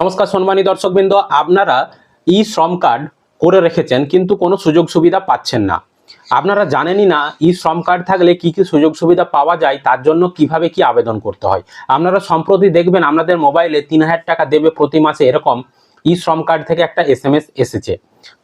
নমস্কার সম্মানী দর্শকবৃন্দ, আপনারা ই শ্রম কার্ড করে রেখেছেন, কিন্তু কোনো সুযোগ সুবিধা পাচ্ছেন না। আপনারা জানেনই না ই শ্রম কার্ড থাকলে কি কি সুযোগ সুবিধা পাওয়া যায়, তার জন্য কীভাবে কি আবেদন করতে হয়। আপনারা সম্প্রতি দেখবেন আপনাদের মোবাইলে তিন হাজার টাকা দেবে প্রতি মাসে, এরকম ই শ্রম কার্ড থেকে একটা এস এসেছে।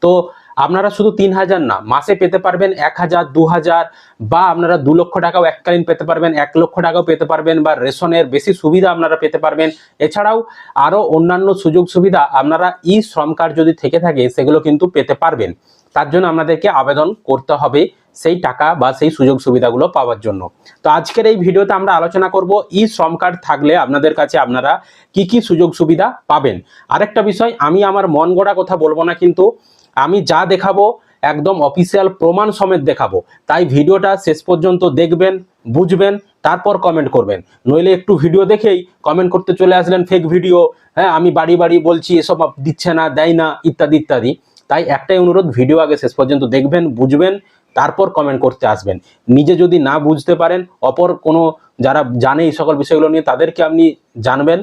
তো আপনারা শুধু তিন হাজার না, মাসে পেতে পারবেন এক হাজার, দু হাজার, বা আপনারা দু লক্ষ টাকাও এককালীন পেতে পারবেন, এক লক্ষ টাকাও পেতে পারবেন, বা রেশনের বেশি সুবিধা আপনারা পেতে পারবেন। এছাড়াও আরও অন্যান্য সুযোগ সুবিধা আপনারা ই শ্রম কার্ড যদি থেকে থাকে, সেগুলো কিন্তু পেতে পারবেন। তার জন্য আপনাদেরকে আবেদন করতে হবে সেই টাকা বা সেই সুযোগ সুবিধাগুলো পাওয়ার জন্য। তো আজকের এই ভিডিওতে আমরা আলোচনা করব ই শ্রম কার্ড থাকলে আপনাদের কাছে আপনারা কি কি সুযোগ সুবিধা পাবেন। আরেকটা বিষয়, আমি আমার মন গড়া কথা বলব না কিন্তু আমি যা দেখাবো একদম অফিসিয়াল প্রমাণ সমেত দেখাবো। তাই ভিডিওটা শেষ পর্যন্ত দেখবেন, বুঝবেন, তারপর কমেন্ট করবেন। নইলে একটু ভিডিও দেখেই কমেন্ট করতে চলে আসলেন ফেক ভিডিও হ্যাঁ আমি বাড়ি বাড়ি বলছি, এসব দিচ্ছে না, দেয় না, ইত্যাদি ইত্যাদি। তাই একটাই অনুরোধ ভিডিও আগে শেষ পর্যন্ত দেখবেন, বুঝবেন, তারপর কমেন্ট করতে আসবেন। নিজে যদি না বুঝতে পারেন, অপর কোনো যারা জানে এই সকল বিষয়গুলো নিয়ে, তাদেরকে আপনি জানবেন।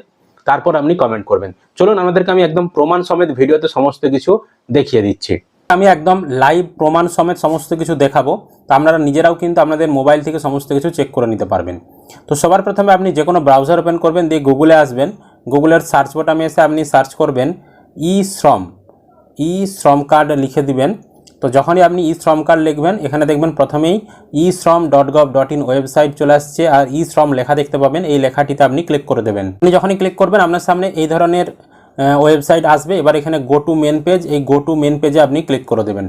তারপর আপনি কমেন্ট করবেন। চলুন আমাদেরকে আমি একদম প্রমাণ সমেত ভিডিওতে সমস্ত কিছু দেখিয়ে দিচ্ছি। আমি একদম লাইভ প্রমাণ সমেত সমস্ত কিছু দেখাবো। তা আপনারা নিজেরাও কিন্তু আপনাদের মোবাইল থেকে সমস্ত কিছু চেক করে নিতে পারবেন। তো সবার প্রথমে আপনি যে কোনো ব্রাউজার ওপেন করবেন, দিয়ে গুগলে আসবেন। গুগলের সার্চ বটামে এসে আপনি সার্চ করবেন ই শ্রম ই শ্রম কার্ড লিখে দিবেন। তো যখনই আপনি ই শ্রম কার্ড লিখবেন, এখানে দেখবেন প্রথমেই e Shram dot gov dot in website চলে আসছে আর ই শ্রম লেখা দেখতে পাবেন। এই লেখাটিতে আপনি ক্লিক করে দেবেন। আপনি যখনই ক্লিক করবেন, আপনার সামনে এই ধরনের ওয়েবসাইট আসবে। এবার এখানে গো টু মেন পেজ এই গো টু মেন পেজে আপনি ক্লিক করে দেবেন।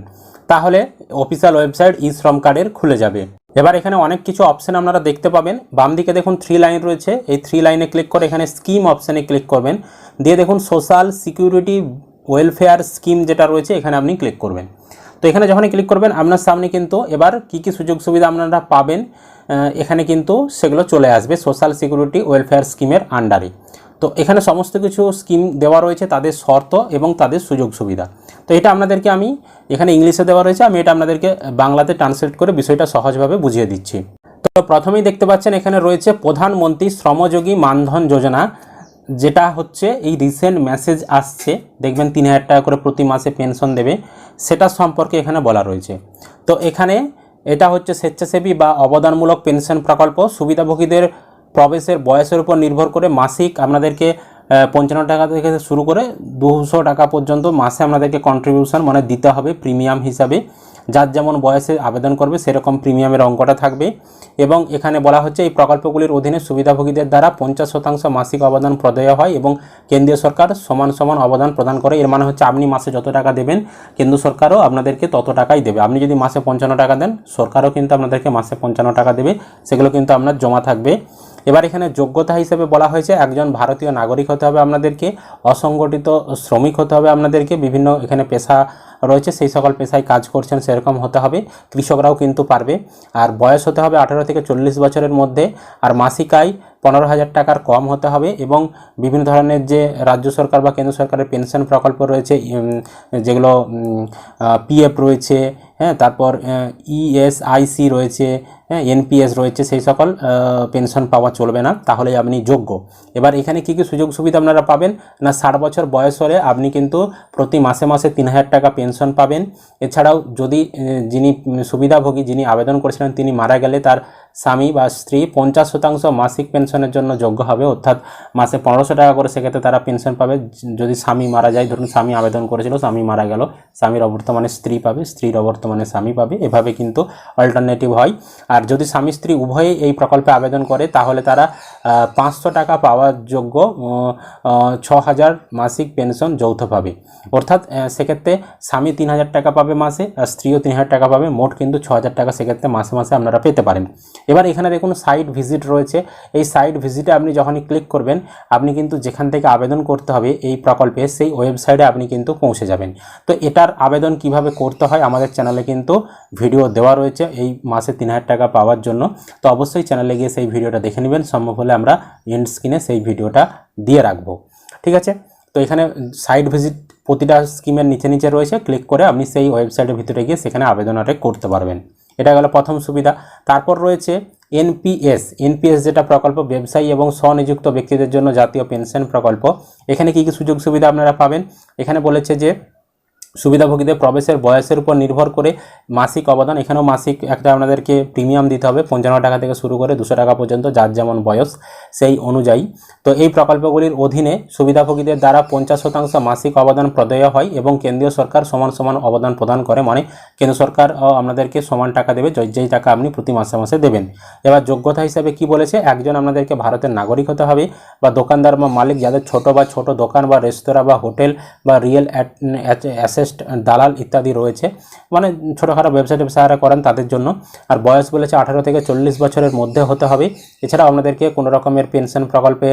তাহলে অফিসিয়াল ওয়েবসাইট ই শ্রম কার্ডের খুলে যাবে। এবার এখানে অনেক কিছু অপশন আপনারা দেখতে পাবেন। বাম দিকে দেখুন থ্রি লাইন রয়েছে। এই থ্রি লাইনে ক্লিক করে এখানে স্কিম অপশানে ক্লিক করবেন। দিয়ে দেখুন সোশ্যাল সিকিউরিটি ওয়েলফেয়ার স্কিম যেটা রয়েছে, এখানে আপনি ক্লিক করবেন। তো এখানে যখনই ক্লিক করবেন, আপনার সামনে কিন্তু এবার কি কি সুযোগ সুবিধা আপনারা পাবেন এখানে কিন্তু সেগুলো চলে আসবে সোশ্যাল সিকিউরিটি ওয়েলফেয়ার স্কিমের আন্ডারে তো এখানে সমস্ত কিছু স্কিম দেওয়া রয়েছে, তাদের শর্ত এবং তাদের সুযোগ সুবিধা। তো এটা আপনাদেরকে আমি এখানে ইংলিশে দেওয়া রয়েছে, আমি এটা আপনাদেরকে বাংলাতে ট্রান্সলেট করে বিষয়টা সহজভাবে বুঝিয়ে দিচ্ছি। তো প্রথমেই দেখতে পাচ্ছেন এখানে রয়েছে প্রধানমন্ত্রী শ্রমযোগী মানধন যোজনা, যেটা হচ্ছে এই রিসেন্ট মেসেজ আসছে, দেখবেন তিন হাজার টাকা করে প্রতি মাসে পেনশন দেবে। সেটা সম্পর্কে এখানে বলা রয়েছে। তো এখানে এটা হচ্ছে স্বেচ্ছাসেবী বা অবদানমূলক পেনশন প্রকল্প। সুবিধাভোগীদের প্রবেশের বয়সের উপর নির্ভর করে মাসিক আপনাদেরকে পঞ্চান্ন টাকা থেকে শুরু করে দুশো টাকা পর্যন্ত মাসে আপনাদেরকে কন্ট্রিবিউশন মানে দিতে হবে প্রিমিয়াম হিসাবে। যার যেমন বয়সে আবেদন করবে, সেরকম প্রিমিয়ামের অঙ্কটা থাকবে। এবং এখানে বলা হচ্ছে, এই প্রকল্পগুলির অধীনে সুবিধাভোগীদের দ্বারা পঞ্চাশ শতাংশ মাসিক অবদান প্রদেয় হয় এবং কেন্দ্রীয় সরকার সমান সমান অবদান প্রদান করে। এর মানে হচ্ছে, আপনি মাসে যত টাকা দেবেন, কেন্দ্র সরকারও আপনাদেরকে তত টাকাই দেবে। আপনি যদি মাসে পঞ্চান্ন টাকা দেন, সরকারও কিন্তু আপনাদেরকে মাসে পঞ্চান্ন টাকা দেবে। সেগুলো কিন্তু আপনার জমা থাকবে। এবার এখানে যোগ্যতা হিসেবে বলা হয়েছে, একজন ভারতীয় নাগরিক হতে হবে আপনাদেরকে, অসংগঠিত শ্রমিক হতে হবে আপনাদেরকে। বিভিন্ন এখানে পেশা রয়েছে, সেই সকল পেশায় কাজ করছেন, সেরকম হতে হবে। কৃষকরাও কিন্তু পারবে। আর বয়স হতে হবে আঠারো থেকে চল্লিশ বছরের মধ্যে। আর মাসিক আয় পনেরো হাজার টাকার কম হতে হবে এবং বিভিন্ন ধরনের যে রাজ্য সরকার বা কেন্দ্র সরকারের পেনশন প্রকল্প রয়েছে যেগুলো পিএফ রয়েছে হ্যাঁ তারপর ইএসআইসি রয়েছে হ্যাঁ এনপিএস রয়েছে, সেই সকল পেনশন পাওয়া চলবে না, তাহলেই আপনি যোগ্য। এবার এখানে কি কি সুযোগ সুবিধা আপনারা পাবেন? না, ষাট বছর বয়স হলে আপনি কিন্তু প্রতি মাসে মাসে তিন হাজার টাকা পেনশন পাবেন। এছাড়াও যদি যিনি সুবিধাভোগী যিনি আবেদন করেছিলেন, তিনি মারা গেলে তার স্বামী বা স্ত্রী পঞ্চাশ শতাংশ মাসিক পেনশনের জন্য যোগ্য হবে। অর্থাৎ মাসে পনেরোশো টাকা করে সেক্ষেত্রে তারা পেনশন পাবে। যদি স্বামী মারা যায়, ধরুন স্বামী আবেদন করেছিল, স্বামী মারা গেল, স্বামীর অবর্তমানে স্ত্রী পাবে, স্ত্রীর অবর্তমানে স্বামী পাবে। এভাবে কিন্তু অল্টারনেটিভ হয়। আর যদি স্বামী স্ত্রী উভয়ে এই প্রকল্পে আবেদন করে, তাহলে তারা পাঁচশো টাকা পাওয়ার যোগ্য ছ হাজার মাসিক পেনশন যৌথ পাবে অর্থাৎ সেক্ষেত্রে স্বামী তিন হাজার টাকা পাবে মাসে আর স্ত্রীও তিন হাজার টাকা পাবে, মোট কিন্তু ছ হাজার টাকা সেক্ষেত্রে মাসে মাসে আপনারা পেতে পারেন। এবার এখানে দেখুন সাইট ভিজিট রয়েছে। এই সাইট ভিজিটে আপনি যখনই ক্লিক করবেন, আপনি কিন্তু যেখান থেকে আবেদন করতে হবে এই প্রকল্পে, সেই ওয়েবসাইটে আপনি কিন্তু পৌঁছে যাবেন। তো এটার আবেদন কীভাবে করতে হয় আমাদের চ্যানেলে কিন্তু ভিডিও দেওয়া রয়েছে এই মাসে তিন হাজার টাকা পাওয়ার জন্য। তো অবশ্যই চ্যানেলে গিয়ে সেই ভিডিওটা দেখে নেবেন, সম্ভব হলে আমরা এন্ড স্ক্রিনে সেই ভিডিওটা দিয়ে রাখব। ঠিক আছে? তো এখানে সাইট ভিজিট প্রতিটা স্কিমের নিচে নিচে রয়েছে ক্লিক করে আপনি সেই ওয়েবসাইটের ভিতরে গিয়ে সেখানে আবেদনটা করতে পারবেন। এটা গেল প্রথম সুবিধা। তারপর রয়েছে এনপিএস এনপিএস যেটা প্রকল্প, ব্যবসায়ী এবং স্বনিযুক্ত ব্যক্তিদের জন্য জাতীয় পেনশন প্রকল্প। এখানে কী কী সুযোগ সুবিধা আপনারা পাবেন? এখানে বলেছে যে সুবিধাভোগীদের প্রবেশের বয়সের উপর নির্ভর করে মাসিক অবদান। এখানেও মাসিক একটা আপনাদেরকে প্রিমিয়াম দিতে হবে, পঞ্চান্ন টাকা থেকে শুরু করে দুশো টাকা পর্যন্ত যার যেমন বয়স সেই অনুযায়ী। তো এই প্রকল্পগুলির অধীনে সুবিধাভোগীদের দ্বারা পঞ্চাশ শতাংশ মাসিক অবদান প্রদেয় হয় এবং কেন্দ্রীয় সরকার সমান সমান অবদান প্রদান করে। মানে কেন্দ্র সরকার আপনাদেরকে সমান টাকা দেবে, যে- যেই টাকা আপনি প্রতি মাসে মাসে দেবেন। এবার যোগ্যতা হিসাবে কি বলেছে? একজন আপনাদেরকে ভারতের নাগরিক হতে হবে বা দোকানদার বা মালিক, যাদের ছোট বা ছোট দোকান বা রেস্তোরাঁ বা হোটেল বা রিয়েল অ্যাসেস্ট দালাল ইত্যাদি রয়েছে। মানে ছোটোখাটো ব্যবসা ট্যাবসা যারা করেন তাদের জন্য। আর বয়স বলেছে আঠারো থেকে চল্লিশ বছরের মধ্যে হতে হবে। এছাড়াও আপনাদেরকে কোনো রকমের পেনশন প্রকল্পে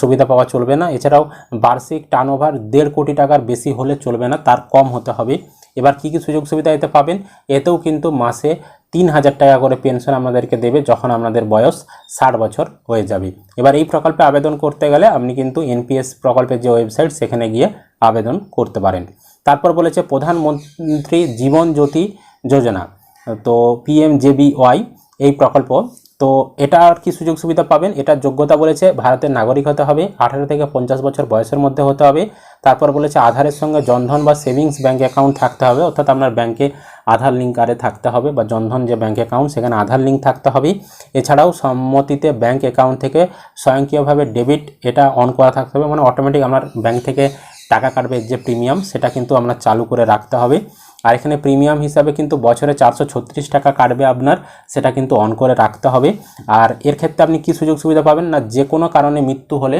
সুবিধা পাওয়া চলবে না। এছাড়াও বার্ষিক টার্নওভার দেড় কোটি টাকার বেশি হলে চলবে না, তার কম হতে হবে। এবার কি কি সুযোগ সুবিধা এতে পাবেন? এতেও কিন্তু মাসে তিন হাজার টাকা করে পেনশন আপনাদেরকে দেবে যখন আপনাদের বয়স ষাট বছর হয়ে যাবে। এবার এই প্রকল্পে আবেদন করতে গেলে আপনি কিন্তু এনপিএস প্রকল্পের যে ওয়েবসাইট সেখানে গিয়ে আবেদন করতে পারেন। তারপর বলেছে প্রধানমন্ত্রী জীবন জ্যোতি যোজনা। তো পিএমজেবিওয়াই এই প্রকল্প, তো এটা আর কি সুযোগ সুবিধা পাবেন? এটার যোগ্যতা বলেছে ভারতের নাগরিক হতে হবে, আঠারো থেকে পঞ্চাশ বছর বয়সের মধ্যে হতে হবে। তারপর বলেছে আধারের সঙ্গে জনধন বা সেভিংস ব্যাঙ্ক অ্যাকাউন্ট থাকতে হবে, অর্থাৎ আপনার ব্যাংকে আধার লিঙ্ক আরে থাকতে হবে বা জনধন যে ব্যাঙ্ক অ্যাকাউন্ট, সেখানে আধার লিঙ্ক থাকতে হবে। এছাড়াও সম্মতিতে ব্যাঙ্ক অ্যাকাউন্ট থেকে স্বয়ংক্রিয়ভাবে ডেবিট এটা অন করা থাকতে হবে মানে অটোমেটিক আপনার ব্যাঙ্ক থেকে টাকা কাটবে যে প্রিমিয়াম, সেটা কিন্তু আপনার চালু করে রাখতে হবে। আর এখানে প্রিমিয়াম হিসাবে কিন্তু বছরে চারশো ছত্রিশ টাকা কাটবে আপনার, সেটা কিন্তু অন করে রাখতে হবে। আর এর ক্ষেত্রে আপনি কি সুযোগ সুবিধা পাবেন না, যে কোনো কারণে মৃত্যু হলে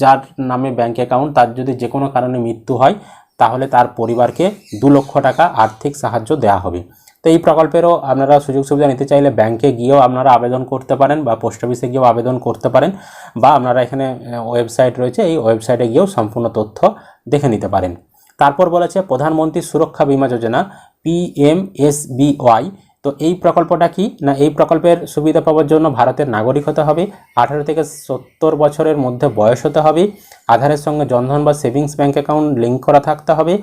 যার নামে ব্যাঙ্ক অ্যাকাউন্ট তার যদি যে কোনো কারণে মৃত্যু হয়, তাহলে তার পরিবারকে দু লক্ষ টাকা আর্থিক সাহায্য দেওয়া হবে। তো এই প্রকল্পেরও আপনারা সুযোগ সুবিধা নিতে চাইলে ব্যাংকে গিয়েও আপনারা আবেদন করতে পারেন বা পোস্ট অফিসে গিয়েও আবেদন করতে পারেন। বা আপনারা এখানে ওয়েবসাইট রয়েছে, এই ওয়েবসাইটে গিয়েও সম্পূর্ণ তথ্য দেখে নিতে পারেন। তারপর বলেছে, প্রধানমন্ত্রী সুরক্ষা বিমা যোজনা পিএমএসবিওয়াই তো এই প্রকল্পটা কি? না, এই প্রকল্পের সুবিধা পাওয়ার জন্য ভারতের নাগরিক হতে হবে, আঠারো থেকে সত্তর বছরের মধ্যে বয়স হতে হবে, আধারের সঙ্গে জনধন বা সেভিংস ব্যাঙ্ক অ্যাকাউন্ট লিঙ্ক করা থাকতে হবে,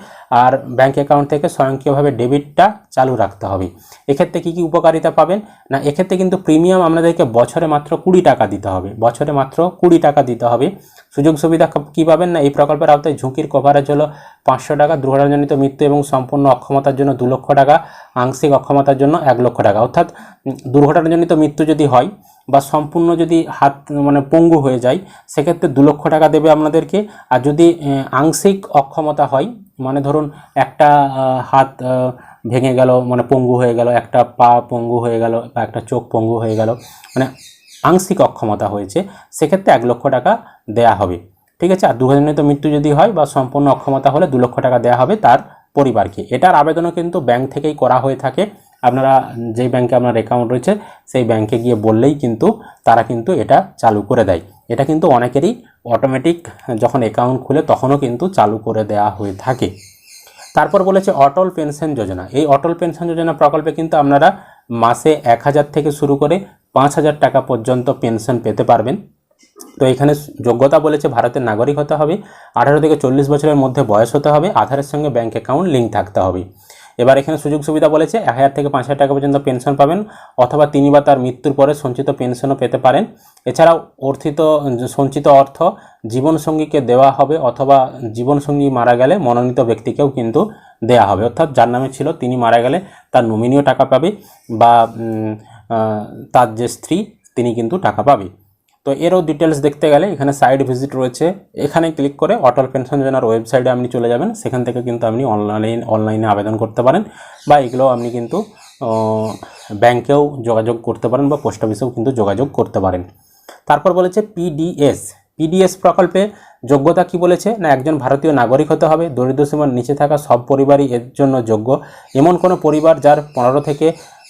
আর ব্যাঙ্ক অ্যাকাউন্ট থেকে স্বয়ংক্রিয়ভাবে ডেবিটটা চালু রাখতে হবে। এক্ষেত্রে কী কী উপকারিতা পাবেন? না, এক্ষেত্রে কিন্তু প্রিমিয়াম আপনাদেরকে বছরে মাত্র কুড়ি টাকা দিতে হবে। বছরে মাত্র কুড়ি টাকা দিতে হবে। সুযোগ সুবিধা কী পাবেন? না, এই প্রকল্পের আওতায় ঝুঁকির কভারেজ হলো পাঁচশো টাকা, দুর্ঘটনাজনিত মৃত্যু এবং সম্পূর্ণ অক্ষমতার জন্য দু লক্ষ টাকা, আংশিক অক্ষমতার জন্য এক লক্ষ টাকা। অর্থাৎ দুর্ঘটনাজনিত মৃত্যু যদি হয় বা সম্পূর্ণ যদি হাত মানে পঙ্গু হয়ে যায়, সেক্ষেত্রে দু লক্ষ টাকা দেবে আপনাদেরকে। আর যদি আংশিক অক্ষমতা হয় মানে ধরুন একটা হাত ভেঙে গেল মানে পঙ্গু হয়ে গেল, একটা পা পঙ্গু হয়ে গেল বা একটা চোখ পঙ্গু হয়ে গেল মানে আংশিক অক্ষমতা হয়েছে, সেক্ষেত্রে এক লক্ষ টাকা দেয়া হবে। ঠিক আছে? আর দুর্ঘটনাজনিত মৃত্যু যদি হয় বা সম্পূর্ণ অক্ষমতা হলে দু লক্ষ টাকা দেওয়া হবে তার পরিবারকে। এটার আবেদনও কিন্তু ব্যাংক থেকেই করা হয়ে থাকে। আপনারা যেই ব্যাংকে আপনার অ্যাকাউন্ট রয়েছে, সেই ব্যাংকে গিয়ে বললেই কিন্তু তারা কিন্তু এটা চালু করে দেয়। এটা কিন্তু অনেকেরই অটোমেটিক যখন অ্যাকাউন্ট খুলে তখনও কিন্তু চালু করে দেওয়া হয়ে থাকে। তারপর বলেছে অটল পেনশন যোজনা। এই অটল পেনশন যোজনা প্রকল্পে কিন্তু আপনারা মাসে এক হাজার থেকে শুরু করে পাঁচ হাজার টাকা পর্যন্ত পেনশন পেতে পারবেন। তো এখানে যোগ্যতা বলেছে ভারতের নাগরিক হতে হবে, আঠারো থেকে চল্লিশ বছরের মধ্যে বয়স হতে হবে, আধারের সঙ্গে ব্যাঙ্ক অ্যাকাউন্ট লিঙ্ক থাকতে হবে। এবার এখানে সুযোগ সুবিধা বলেছে এক হাজার থেকে পাঁচ হাজার টাকা পর্যন্ত পেনশন পাবেন অথবা তিনি বা তার মৃত্যুর পরে সঞ্চিত পেনশনও পেতে পারেন। এছাড়াও অর্থিত, সঞ্চিত অর্থ জীবনসঙ্গীকে দেওয়া হবে অথবা জীবনসঙ্গী মারা গেলে মনোনীত ব্যক্তিকেও কিন্তু দেয়া হবে। অর্থাৎ যার নামে ছিল তিনি মারা গেলে তার নমিনিও টাকা পাবে বা তার যে স্ত্রী, তিনি কিন্তু টাকা পাবে। তো এরও ডিটেলস দেখতে গেলে এখানে সাইড ভিজিট রয়েছে। এখানে ক্লিক করে অটল পেনশন যোজনার ওয়েবসাইটে আপনি চলে যাবেন। সেখান থেকে কিন্তু আপনি অনলাইন অনলাইনে আবেদন করতে পারেন বা এগুলো আপনি কিন্তু ব্যাংকেও যোগাযোগ করতে পারেন বা পোস্ট অফিসেও কিন্তু যোগাযোগ করতে পারেন। তারপর বলেছে পিডিএস পিডিএস প্রকল্পে যোগ্যতা কি বলেছে? না, একজন ভারতীয় নাগরিক হতে হবে, দরিদ্র সীমার নিচে থাকা সব পরিবারই এর জন্য যোগ্য। এমন কোনো পরিবার যার পনেরো থেকে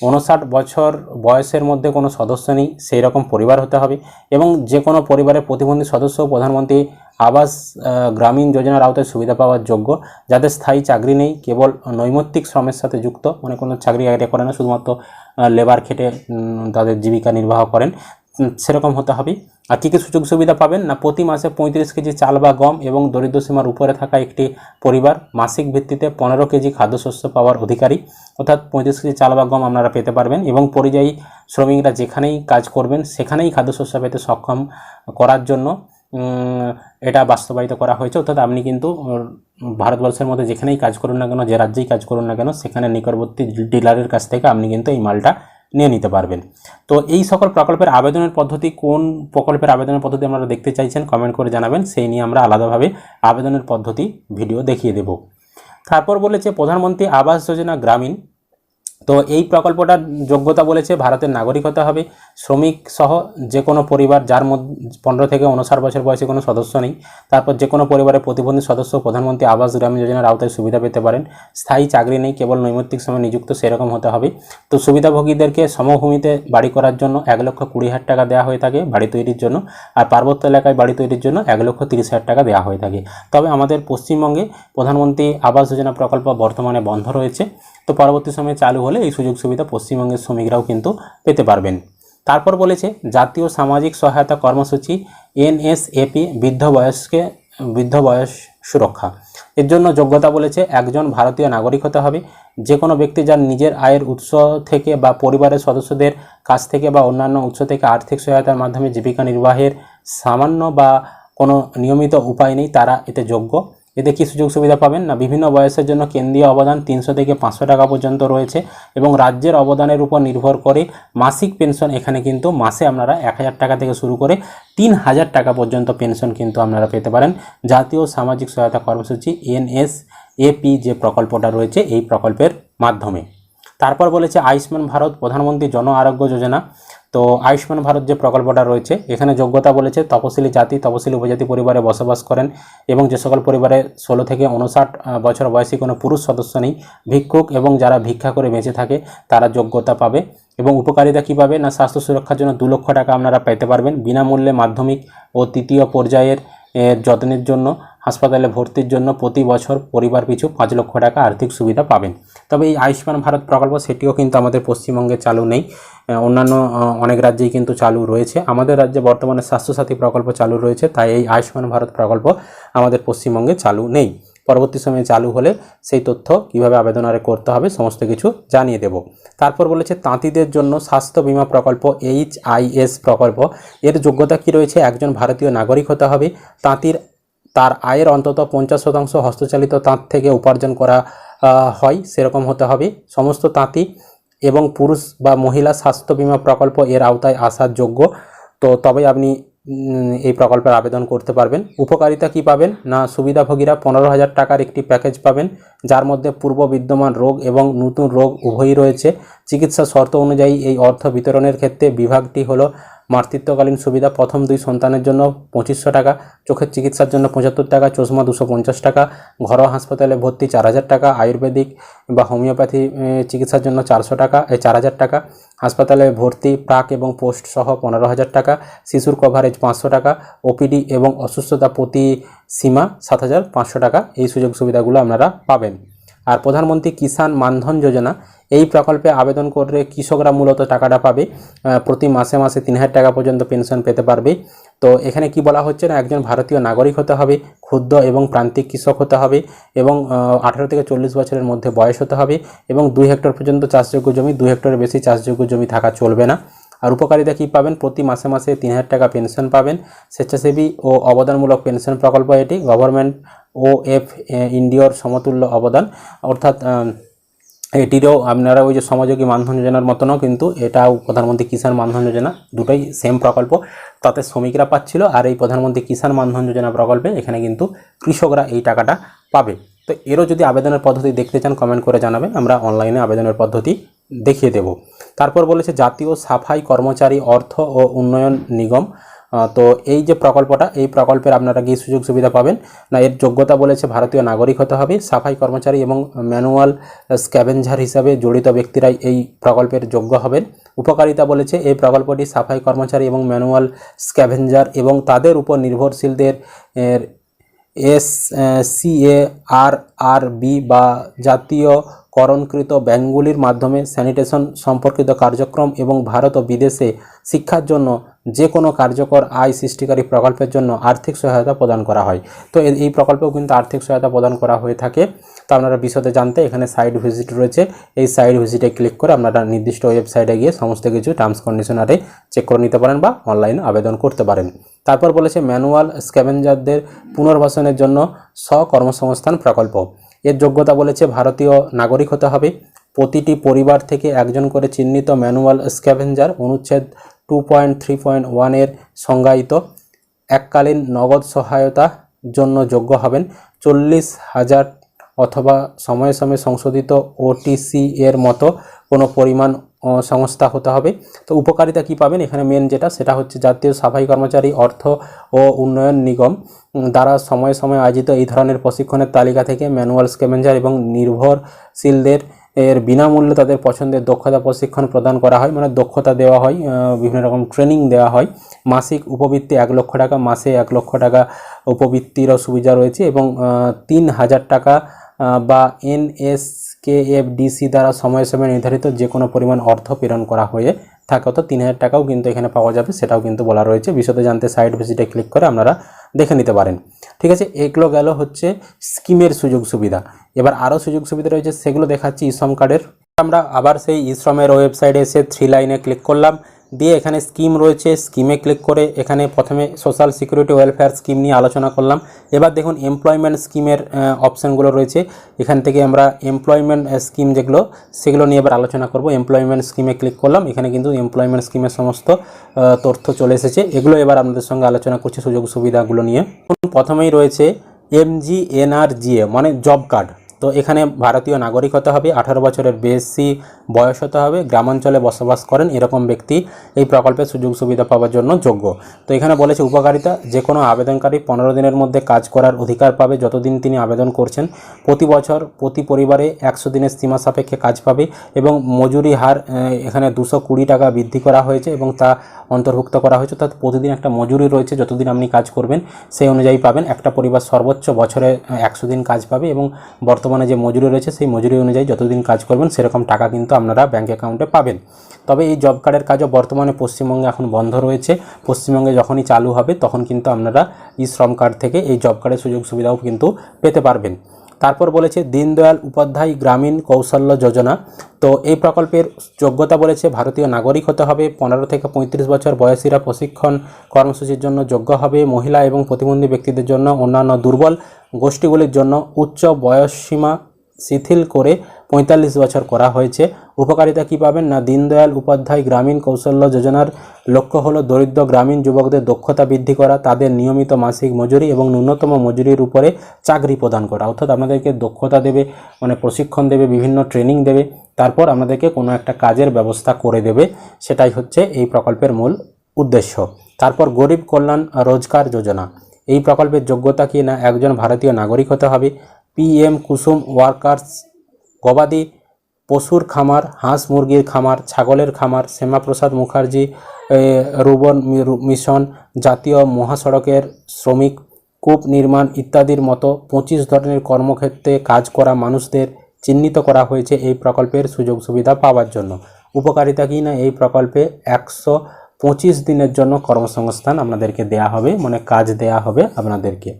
উনষাট বছর বয়সের মধ্যে কোনো সদস্য নেই সেই রকম পরিবার হতে হবে এবং যে কোনো পরিবারের প্রতিবন্ধী সদস্য প্রধানমন্ত্রী আবাস গ্রামীণ যোজনার আওতায় সুবিধা পাওয়ার যোগ্য, যাদের স্থায়ী চাকরি নেই, কেবল নৈমিত্তিক শ্রমের সাথে যুক্ত মানে কোনো চাকরি আগে করে না, শুধুমাত্র লেবার খেটে তাদের জীবিকা নির্বাহ করেন। সেরকম হতে হবে। আর কী কী সুযোগ সুবিধা পাবেন? না, প্রতি মাসে পঁয়ত্রিশ কেজি চাল বা গম এবং দরিদ্র সীমার উপরে থাকা একটি পরিবার, মাসিক ভিত্তিতে পনেরো কেজি খাদ্যশস্য পাওয়ার অধিকারী। অর্থাৎ পঁয়ত্রিশ কেজি চাল বা গম আপনারা পেতে পারবেন এবং পরিযায়ী শ্রমিকরা যেখানেই কাজ করবেন, সেখানেই খাদ্যশস্য পেতে সক্ষম করার জন্য এটা বাস্তবায়িত করা হয়েছে। অর্থাৎ আপনি কিন্তু ভারতবর্ষের মধ্যে যেখানেই কাজ করুন না কেন, যে রাজ্যেই কাজ করুন না কেন, সেখানে নিকটবর্তী ডিলারের কাছ থেকে আপনি কিন্তু এই মালটা নিয়ে নিতে পারবেন। তো এই সকল প্রকল্পের আবেদনের পদ্ধতি, কোন প্রকল্পের আবেদনের পদ্ধতি আপনারা দেখতে চাইছেন কমেন্ট করে জানাবেন। সেই নিয়ে আমরা আলাদাভাবে আবেদনের পদ্ধতি ভিডিও দেখিয়ে দেব। তারপর বলেছে, প্রধানমন্ত্রী আবাস যোজনা গ্রামীণ। তো এই প্রকল্পটার যোগ্যতা বলেছে ভারতের নাগরিক হতে হবে, শ্রমিক সহ যে কোনো পরিবার যার মধ্যে, পনেরো থেকে উনষাট বছর বয়সে কোনো সদস্য নেই, তারপর যে কোনো পরিবারের প্রতিবন্ধী সদস্য প্রধানমন্ত্রী আবাস গ্রামীণ যোজনার আওতায় সুবিধা পেতে পারেন, স্থায়ী চাকরি নেই, কেবল নৈমিত্তিক সময় নিযুক্ত সেরকম হতে হবে। তো সুবিধাভোগীদেরকে সমভূমিতে বাড়ি করার জন্য এক লক্ষ কুড়ি হাজার টাকা দেওয়া হয়ে থাকে বাড়ি তৈরির জন্য, আর পার্বত্য এলাকায় বাড়ি তৈরির জন্য এক লক্ষ তিরিশ হাজার টাকা দেওয়া হয়ে থাকে। তবে আমাদের পশ্চিমবঙ্গে প্রধানমন্ত্রী আবাস যোজনা প্রকল্প বর্তমানে বন্ধ রয়েছে। তো পরবর্তী সময়ে চালু হলে এই সুযোগ সুবিধা পশ্চিমবঙ্গের শ্রমিকরাও কিন্তু পেতে পারবেন। তারপর বলেছে, জাতীয় সামাজিক সহায়তা কর্মসূচি এনএসএপি বৃদ্ধ বয়সকে, বৃদ্ধ বয়স সুরক্ষা। এর জন্য যোগ্যতা বলেছে, একজন ভারতীয় নাগরিক হতে হবে। যে কোনো ব্যক্তি যার নিজের আয়ের উৎস থেকে বা পরিবারের সদস্যদের কাছ থেকে বা অন্যান্য উৎস থেকে আর্থিক সহায়তার মাধ্যমে জীবিকা নির্বাহের সামান্য বা কোনো নিয়মিত উপায় নেই, তারা এতে যোগ্য। এতে কী সুযোগ সুবিধা পাবেন? না, বিভিন্ন বয়সের জন্য কেন্দ্রীয় অবদান তিনশো থেকে পাঁচশো টাকা পর্যন্ত রয়েছে এবং রাজ্যের অবদানের উপর নির্ভর করে মাসিক পেনশন এখানে কিন্তু মাসে আপনারা এক হাজার টাকা থেকে শুরু করে তিন হাজার টাকা পর্যন্ত পেনশন কিন্তু আপনারা পেতে পারেন। জাতীয় সামাজিক সহায়তা কর্মসূচি এনএস এপি যে প্রকল্পটা রয়েছে, এই প্রকল্পের মাধ্যমে। তারপর বলেছে, আয়ুষ্মান ভারত প্রধানমন্ত্রী জন আরোগ্য যোজনা। তো আয়ুষ্মান ভারত যে প্রকল্পটা রয়েছে, এখানে যোগ্যতা বলেছে তপশিলি জাতি, তপশিলি উপজাতি পরিবারে বসবাস করেন এবং যে সকল পরিবারে ষোলো থেকে উনষাট বছর বয়সী কোনো পুরুষ সদস্য নেই, ভিক্ষুক এবং যারা ভিক্ষা করে বেঁচে থাকে, তারা যোগ্যতা পাবে এবং উপকারিতা কী পাবে না স্বাস্থ্য সুরক্ষার জন্য দু লক্ষ টাকা আপনারা পেতে পারবেন বিনামূল্যে মাধ্যমিক ও তৃতীয় পর্যায়ের যত্নের জন্য, হাসপাতালে ভর্তির জন্য প্রতি বছর পরিবার পিছু পাঁচ লক্ষ টাকা আর্থিক সুবিধা পাবেন। তবে এই আয়ুষ্মান ভারত প্রকল্প সেটিও কিন্তু আমাদের পশ্চিমবঙ্গে চালু নেই। অন্যান্য অনেক রাজ্যেই কিন্তু চালু রয়েছে। আমাদের রাজ্যে বর্তমানে স্বাস্থ্যসাথী প্রকল্প চালু রয়েছে, তাই এই আয়ুষ্মান ভারত প্রকল্প আমাদের পশ্চিমবঙ্গে চালু নেই। পরবর্তী সময়ে চালু হলে সেই তথ্য কীভাবে আবেদন আরে করতে হবে সমস্ত কিছু জানিয়ে দেব। তারপর বলেছে, তাঁতিদের জন্য স্বাস্থ্য বীমা প্রকল্প, এইচ আইএস প্রকল্প। এর যোগ্যতা কি রয়েছে? একজন ভারতীয় নাগরিক হতে হবে। তাঁতির, তার আয়ের অন্তত পঞ্চাশ শতাংশ হস্তচালিত তাঁত থেকে উপার্জন করা হয়, সেরকম হতে হবে। সমস্ত তাঁতি এবং পুরুষ বা মহিলা স্বাস্থ্য বিমা প্রকল্প এর আওতায় আসার যোগ্য। তো তবে আপনি এই প্রকল্পের আবেদন করতে পারবেন। উপকারিতা কি পাবেন? না, সুবিধাভোগীরা পনেরো হাজার টাকার একটি প্যাকেজ পাবেন, যার মধ্যে পূর্ব বিদ্যমান রোগ এবং নতুন রোগ উভয়ই রয়েছে। চিকিৎসা শর্ত অনুযায়ী এই অর্থ বিতরণের ক্ষেত্রে বিভাগটি হলো মাতৃত্বকালীন সুবিধা প্রথম দুই সন্তানের জন্য পঁচিশশো টাকা, চোখের চিকিৎসার জন্য পঁচাত্তর টাকা, চশমা দুশো পঞ্চাশ টাকা, ঘরোয়া হাসপাতালে ভর্তি চার হাজার টাকা, আয়ুর্বেদিক বা হোমিওপ্যাথি চিকিৎসার জন্য চারশো টাকা এই চার হাজার টাকা, হাসপাতালে ভর্তি প্রাক এবং পোস্ট সহ পনেরো হাজার টাকা, শিশুর কভারেজ পাঁচশো টাকা, ওপিডি এবং অসুস্থতা প্রতি সীমা সাত হাজার পাঁচশো টাকা, এই সুযোগ সুবিধাগুলো আপনারা পাবেন। আর প্রধানমন্ত্রী কিষাণ মানধন যোজনা, এই প্রকল্পে আবেদন করলে কৃষকরা মূলত টাকাটা পাবে প্রতি মাসে মাসে তিন হাজার টাকা পর্যন্ত পেনশন পেতে পারবে। তো এখানে কি বলা হচ্ছে না, একজন ভারতীয় নাগরিক হতে হবে, ক্ষুদ্র এবং প্রান্তিক কৃষক হতে হবে এবং আঠারো থেকে চল্লিশ বছরের মধ্যে বয়স হতে হবে এবং দুই হেক্টর পর্যন্ত চাষযোগ্য জমি, দুই হেক্টরের বেশি চাষযোগ্য জমি থাকা চলবে না। আর উপকারিতা কী পাবেন? প্রতি মাসে মাসে তিন হাজার টাকা পেনশন পাবেন। স্বেচ্ছাসেবী ও অবদানমূলক পেনশন প্রকল্প এটি গভর্নমেন্ট ও এফ ইন্ডিয়ার সমতুল্য অবদান। অর্থাৎ এটিরও আপনারা ওই যে সমাযোগী মানধন যোজনার মতনও কিন্তু এটাও প্রধানমন্ত্রী কিষাণ মানধন যোজনা দুটোই সেম প্রকল্প। তাতে শ্রমিকরা পাচ্ছিল আর এই প্রধানমন্ত্রী কিষাণ মানধন যোজনা প্রকল্পে এখানে কিন্তু কৃষকরা এই টাকাটা পাবে। তো এরও যদি আবেদনের পদ্ধতি দেখতে চান কমেন্ট করে জানাবেন। আমরা অনলাইনে আবেদনের পদ্ধতি দেখিয়ে দেব। তারপর বলেছে জাতীয় সাফাই কর্মচারী অর্থ ও উন্নয়ন নিগম। তো এই যে প্রকল্পটা, এই প্রকল্পের আপনারা গিয়ে সুযোগ সুবিধা পাবেন। না, এর যোগ্যতা বলেছে ভারতীয় নাগরিক হতে হবে। সাফাই কর্মচারী এবং ম্যানুয়াল স্ক্যাভেঞ্জার হিসাবে জড়িত ব্যক্তিরাই এই প্রকল্পের যোগ্য হবেন। উপকারিতা বলেছে, এই প্রকল্পটি সাফাই কর্মচারী এবং ম্যানুয়াল স্ক্যাভেঞ্জার এবং তাদের উপর নির্ভরশীলদের S C, A, R R, B বা জাতীয় করণকৃত ব্যাঙ্কগুলির মাধ্যমে স্যানিটেশন সম্পর্কিত কার্যক্রম এবং ভারত ও বিদেশে শিক্ষার জন্য যে কোনো কার্যকর আয় সৃষ্টিকারী প্রকল্পের জন্য আর্থিক সহায়তা প্রদান করা হয়। তো এই প্রকল্পেও কিন্তু আর্থিক সহায়তা প্রদান করা হয়ে থাকে। তো আপনারা বিশদে জানতে এখানে সাইড ভিজিট রয়েছে। এই সাইড ভিজিটে ক্লিক করে আপনারা নির্দিষ্ট ওয়েবসাইটে গিয়ে সমস্ত কিছু টার্মস কন্ডিশনারে চেক করে নিতে পারেন বা অনলাইনে আবেদন করতে পারেন। তারপর বলেছে ম্যানুয়াল স্ক্যাভেঞ্জারদের পুনর্বাসনের জন্য স্বকর্মসংস্থান প্রকল্প। এর যোগ্যতা বলেছে ভারতীয় নাগরিক হতে হবে। প্রতিটি পরিবার থেকে একজন করে চিহ্নিত ম্যানুয়াল স্ক্যাভেঞ্জার অনুচ্ছেদ টু পয়েন্ট থ্রি পয়েন্ট ওয়ানের সংজ্ঞায়িত। এককালীন নগদ সহায়তা জন্য যোগ্য হবেন চল্লিশ হাজার অথবা সময়ে সময়ে সংশোধিত ওটিসি এর মতো কোনো পরিমাণ সংস্থা হতে হবে। তো উপকারিতা কি পাবেন? এখানে মেন যেটা, সেটা হচ্ছে জাতীয় সাফাই কর্মচারী অর্থ ও উন্নয়ন নিগম দ্বারা সময়ে সময়ে আয়োজিত এই ধরনের প্রশিক্ষণের তালিকা থেকে ম্যানুয়াল স্কেভেঞ্জার এবং নির্ভরশীলদের এর বিনামূল্যে তাদের পছন্দের দক্ষতা প্রশিক্ষণ প্রদান করা হয়। মানে দক্ষতা দেওয়া হয় বিভিন্ন রকম ট্রেনিং দেওয়া হয়। মাসিক উপবৃত্তি এক লক্ষ টাকা, মাসে এক লক্ষ টাকা উপবৃত্তিরও সুবিধা রয়েছে এবং তিন হাজার টাকা বা এনএসকেএফডিসি দ্বারা সময় সময় নির্ধারিত যে কোনো পরিমাণ অর্থ প্রেরণ করা হয়ে থাকে, অর্থাৎ তিন হাজার টাকাও কিন্তু এখানে পাওয়া যাবে, সেটাও কিন্তু বলা রয়েছে। বিশদে জানতে সাইট ভিজিটে ক্লিক করে আপনারা দেখে নিতে পারেন। ঠিক আছে, এগুলো গেল হচ্ছে স্কিমের সুযোগ সুবিধা। এবার আরও সুযোগ সুবিধা রয়েছে, সেগুলো দেখাচ্ছি ইশ্রম কার্ডের আমরা আবার সেই ইশ্রমের ওয়েবসাইটে এসে থ্রি লাইনে ক্লিক করলাম। দিয়ে এখানে স্কিম রয়েছে স্কিমে ক্লিক করে এখানে প্রথমে সোশ্যাল সিকিউরিটি ওয়েলফেয়ার স্কিম নিয়ে আলোচনা করলাম। এবার দেখুন এমপ্লয়মেন্ট স্কিমের অপশানগুলো রয়েছে। এখান থেকে আমরা এমপ্লয়মেন্ট স্কিম যেগুলো, সেগুলো নিয়ে এবার আলোচনা করব। এমপ্লয়মেন্ট স্কিমে ক্লিক করলাম। এখানে কিন্তু এমপ্লয়মেন্ট স্কিমের সমস্ত তথ্য চলে এসেছে। এগুলো এবার আপনাদের সঙ্গে আলোচনা করছি সুযোগ সুবিধাগুলো নিয়ে। প্রথমেই রয়েছে এমজিএনআরজিএ মানে জব কার্ড তো এখানে ভারতীয় নাগরিক হতে হবে, আঠারো বছরের বেশি বয়স হতে হবে, গ্রামাঞ্চলে বসবাস করেন এরকম ব্যক্তি এই প্রকল্পের সুযোগ সুবিধা পাওয়ার জন্য যোগ্য। তো এখানে বলেছে উপকারিতা, যে কোনো আবেদনকারী পনেরো দিনের মধ্যে কাজ করার অধিকার পাবে, যতদিন তিনি আবেদন করছেন। প্রতি বছর প্রতি পরিবারে একশো দিনের সীমা সাপেক্ষে কাজ পাবে এবং মজুরি হার এখানে দুশো কুড়ি টাকা বৃদ্ধি করা হয়েছে এবং তা অন্তর্ভুক্ত করা হয়েছে। অর্থাৎ প্রতিদিন একটা মজুরি রয়েছে, যতদিন আপনি কাজ করবেন, সেই অনুযায়ী পাবেন। একটা পরিবার সর্বোচ্চ বছরে একশো দিন কাজ পাবে এবং বর্তমানে যে মজুরি রয়েছে, সেই মজুরি অনুযায়ী যতদিন কাজ করবেন, সেরকম টাকা কিন্তু আপনারা ব্যাঙ্ক অ্যাকাউন্টে পাবেন। তবে এই জব কার্ডের কাজও বর্তমানে পশ্চিমবঙ্গে এখন বন্ধ রয়েছে। পশ্চিমবঙ্গে যখনই চালু হবে, তখন কিন্তু আপনারা ই শ্রম কার্ড থেকে এই জব কার্ডের সুযোগ সুবিধাও কিন্তু পেতে পারবেন। তারপর বলেছে দীনদয়াল উপাধ্যায় গ্রামীণ কৌশল্য যোজনা। তো এই প্রকল্পের যোগ্যতা বলেছে ভারতীয় নাগরিক হতে হবে, পনেরো থেকে পঁয়ত্রিশ বছর বয়সীরা প্রশিক্ষণ কর্মসূচির জন্য যোগ্য হবে, মহিলা এবং প্রতিবন্ধী ব্যক্তিদের জন্য অন্যান্য দুর্বল গোষ্ঠীগুলির জন্য উচ্চ বয়সসীমা শিথিল করে পঁয়তাল্লিশ বছর করা হয়েছে। উপকারিতা কী পাবেন? না, দীনদয়াল উপাধ্যায় গ্রামীণ কৌশল্য যোজনার লক্ষ্য হলো দরিদ্র গ্রামীণ যুবকদের দক্ষতা বৃদ্ধি করা, তাদের নিয়মিত মাসিক মজুরি এবং ন্যূনতম মজুরির উপরে চাকরি প্রদান করা। অর্থাৎ আপনাদেরকে দক্ষতা দেবে মানে প্রশিক্ষণ দেবে, বিভিন্ন ট্রেনিং দেবে, তারপর আপনাদেরকে কোনো একটা কাজের ব্যবস্থা করে দেবে। সেটাই হচ্ছে এই প্রকল্পের মূল উদ্দেশ্য। তারপর গরিব কল্যাণ রোজগার যোজনা। এই প্রকল্পের যোগ্যতা কি না? একজন ভারতীয় নাগরিক হতে হবে। পিএম কুসুম ওয়ার্কার্স গবাদি পশুর খামার, হাঁস মুরগির খামার, ছাগলের খামার, শ্যামাপ্রসাদ মুখার্জি রুবন মিশন, জাতীয় মহাসড়কের শ্রমিক, কূপ নির্মাণ ইত্যাদির মতো পঁচিশ ধরনের কর্মক্ষেত্রে কাজ করা মানুষদের চিহ্নিত করা হয়েছে এই প্রকল্পের সুযোগ সুবিধা পাওয়ার জন্য। উপকারিতা কি না? এই প্রকল্পে একশো পঁচিশ দিনের জন্য কর্মসংস্থান আপনাদেরকে দেয়া হবে মানে কাজ দেয়া হবে আপনাদেরকে।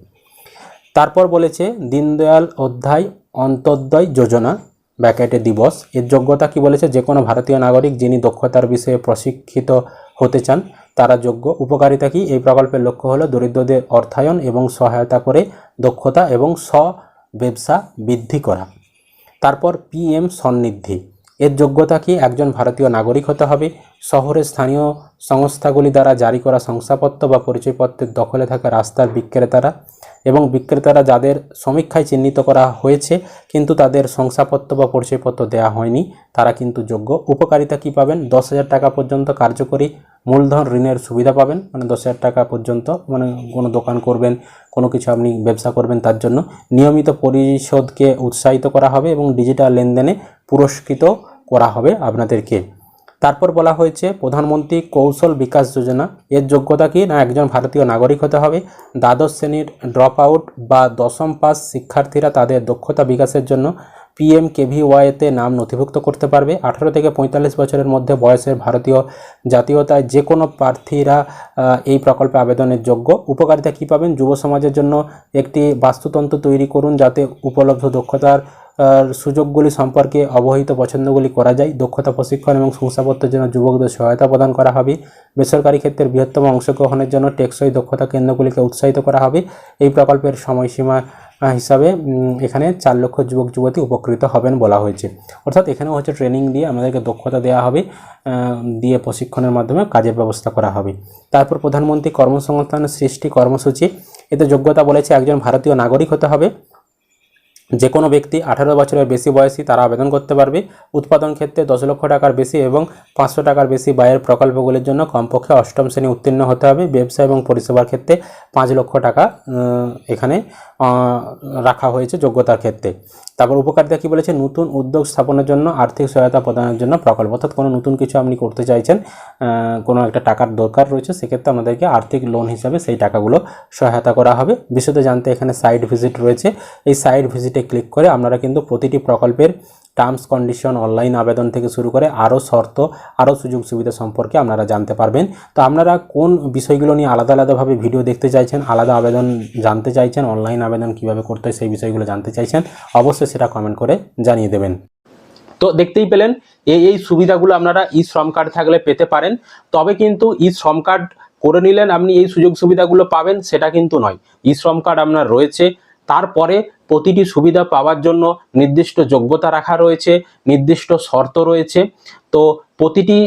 তারপর বলেছে দীনদয়াল অধ্যায় অন্তোদয় যোজনা। ব্যাকেটে দিবস। এর যোগ্যতা কি বলেছে? যে কোনো ভারতীয় নাগরিক যিনি দক্ষতার বিষয়ে প্রশিক্ষিত হতে চান, তারা যোগ্য। উপকারিতা কি? এই প্রকল্পের লক্ষ্য হলো দরিদ্রদের অর্থায়ন এবং সহায়তা করে দক্ষতা এবং স্ব ব্যবসা বৃদ্ধি করা। তারপর পিএম সন্নিধি। এর যোগ্যতা কি? একজন ভারতীয় নাগরিক হতে হবে। শহরের স্থানীয় সংস্থাগুলি দ্বারা জারি করা শংসাপত্র বা পরিচয়পত্রের দখলে থাকা রাস্তার বিক্রেতারা এবং বিক্রেতারা যাদের সমীক্ষায় চিহ্নিত করা হয়েছে, কিন্তু তাদের শংসাপত্র বা পরিচয়পত্র দেওয়া হয়নি, তারা কিন্তু যোগ্য। উপকারিতা কি পাবেন? দশ হাজার টাকা পর্যন্ত কার্যকরী মূলধন ঋণের সুবিধা পাবেন মানে দশ হাজার টাকা পর্যন্ত মানে কোনো দোকান করবেন, কোনো কিছু আপনি ব্যবসা করবেন তার জন্য। নিয়মিত পরিশোধকে উৎসাহিত করা হবে এবং ডিজিটাল লেনদেনে পুরস্কৃত করা হবে আপনাদেরকে। তারপর বলা হয়েছে, প্রধানমন্ত্রী কৌশল বিকাশ যোজনা। এর যোগ্যতা কি? না, একজন ভারতীয় নাগরিক হতে হবে। দ্বাদশ শ্রেণির ড্রপ আউট বা দশম পাস শিক্ষার্থীরা তাদের দক্ষতা বিকাশের জন্য পিএম কেভিওয়াইতে নাম নথিভুক্ত করতে পারবে। আঠারো থেকে পঁয়তাল্লিশ বছরের মধ্যে বয়সের ভারতীয় জাতীয়তায় যে কোনো প্রার্থীরা এই প্রকল্পে আবেদনের যোগ্য। উপকারিতা কী পাবেন? যুব সমাজের জন্য একটি বাস্তুতন্ত্র তৈরি করুন যাতে উপলব্ধ দক্ষতার সুযোগগুলি সম্পর্কে অবহিত পছন্দগুলি করা যায়। দক্ষতা, প্রশিক্ষণ এবং শংসাপত্রের জন্য যুবকদের সহায়তা প্রদান করা হবে। বেসরকারি ক্ষেত্রে বৃহত্তম অংশগ্রহণের জন্য টেকসই দক্ষতা কেন্দ্রগুলিকে উৎসাহিত করা হবে। এই প্রকল্পের সময়সীমা হিসাবে এখানে চার লক্ষ যুবক, যুবতী উপকৃত হবেন বলা হয়েছে। অর্থাৎ এখানেও হচ্ছে ট্রেনিং দিয়ে আমাদেরকে দক্ষতা দেওয়া হবে দিয়ে প্রশিক্ষণের মাধ্যমে কাজের ব্যবস্থা করা হবে। তারপর প্রধানমন্ত্রী কর্মসংস্থান সৃষ্টি কর্মসূচি। এতে যোগ্যতা বলেছে একজন ভারতীয় নাগরিক হতে হবে। যে কোনো ব্যক্তি আঠারো বছরের বেশি বয়সী তারা আবেদন করতে পারবে। উৎপাদন ক্ষেত্রে দশ লক্ষ টাকার বেশি এবং পাঁচশো টাকার বেশি ব্যয়ের প্রকল্পগুলির জন্য কমপক্ষে অষ্টম শ্রেণি উত্তীর্ণ হতে হবে। ব্যবসা এবং পরিষেবার ক্ষেত্রে পাঁচ লক্ষ টাকা এখানে রাখা হয়েছে যোগ্যতার ক্ষেত্রে। তারপর উপকারিতা কী বলেছে? নতুন উদ্যোগ স্থাপনের জন্য আর্থিক সহায়তা প্রদানের জন্য প্রকল্প। অর্থাৎ কোনো নতুন কিছু আপনি করতে চাইছেন কোনো একটা টাকার দরকার রয়েছে, সেক্ষেত্রে আমাদেরকে আর্থিক লোন হিসাবে সেই টাকাগুলো সহায়তা করা হবে। বিশদ জানতে এখানে সাইট ভিজিট রয়েছে। এই সাইট ভিজিটে ক্লিক করে আপনারা কিন্তু প্রতিটি প্রকল্পের টার্মস কন্ডিশন অনলাইন আবেদন থেকে শুরু করে আরও শর্ত, আরও সুযোগ সুবিধা সম্পর্কে আপনারা জানতে পারবেন। তো আপনারা কোন বিষয়গুলো নিয়ে আলাদা আলাদাভাবে ভিডিও দেখতে চাইছেন, আলাদা আবেদন জানতে চাইছেন অনলাইন আবেদন কীভাবে করতে সেই বিষয়গুলো জানতে চাইছেন, অবশ্যই সেটা কমেন্ট করে জানিয়ে দেবেন। তো দেখতেই পেলেন, এই এই সুবিধাগুলো আপনারা ই শ্রম কার্ড থাকলে পেতে পারেন। তবে কিন্তু ই শ্রম কার্ড করে নিলেন, আপনি এই সুযোগ সুবিধাগুলো পাবেন, সেটা কিন্তু নয়। ই শ্রম কার্ড আপনার রয়েছে তারপরে প্রতিটি সুবিধা পাওয়ার জন্য নির্দিষ্ট যোগ্যতা রাখা রয়েছে, নির্দিষ্ট শর্ত রয়েছে। তো প্রতিটি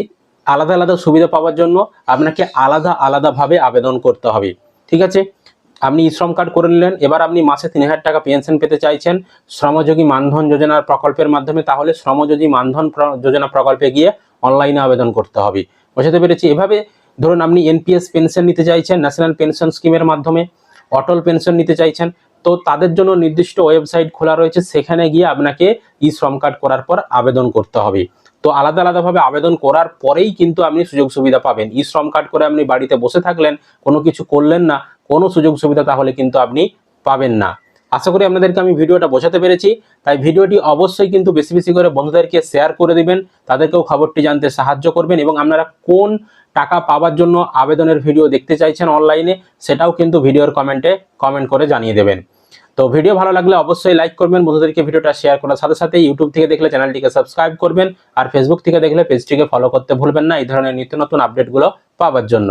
আলাদা আলাদা সুবিধা পাওয়ার জন্য আপনাকে আলাদা আলাদাভাবে আবেদন করতে হবে। ঠিক আছে? আপনি শ্রম কার্ড করে নিলেন, এবার আপনি মাসে তিন হাজার টাকা পেনশন পেতে চাইছেন শ্রমযোগী মানধন যোজনার প্রকল্পের মাধ্যমে, তাহলে শ্রমযোগী মানধন যোজনা প্রকল্পে গিয়ে অনলাইনে আবেদন করতে হবে। বোঝাতে পেরেছি? এভাবে ধরুন আপনি এনপিএস পেনশন নিতে চাইছেন, ন্যাশনাল পেনশন স্কিমের মাধ্যমে, অটল পেনশন নিতে চাইছেন তো তাদের জন্য নির্দিষ্ট ওয়েবসাইট খোলা রয়েছে, সেখানে গিয়ে আপনাকে ই শ্রম কার্ড করার পর আবেদন করতে হবে। তো আলাদা আলাদাভাবে আবেদন করার পরেই কিন্তু আপনি সুযোগ সুবিধা পাবেন। ই শ্রম কার্ড করে আপনি বাড়িতে বসে থাকলেন, কোনো কিছু করলেন না, কোনো সুযোগ সুবিধা তাহলে কিন্তু আপনি পাবেন না। আশা করি আপনাদেরকে আমি ভিডিওটা বোঝাতে পেরেছি। তাই ভিডিওটি অবশ্যই কিন্তু বেশি বেশি করে বন্ধুদেরকে শেয়ার করে দিবেন, তাদেরকেও খবরটি জানতে সাহায্য করবেন এবং আপনারা কোন টাকা পাওয়ার জন্য আবেদনের ভিডিও দেখতে চাইছেন অনলাইনে সেটাও কিন্তু ভিডিওর কমেন্টে কমেন্ট করে জানিয়ে দেবেন। তো ভিডিও ভালো লাগলে অবশ্যই লাইক করবেন, বন্ধুদেরকে ভিডিওটা শেয়ার করার সাথে সাথে ইউটিউব থেকে দেখলে চ্যানেলটিকে সাবস্ক্রাইব করবেন, আর ফেসবুক থেকে দেখলে পেজটিকে ফলো করতে ভুলবেন না। এই ধরনের নিত্য নতুন আপডেটগুলো পাওয়ার জন্য।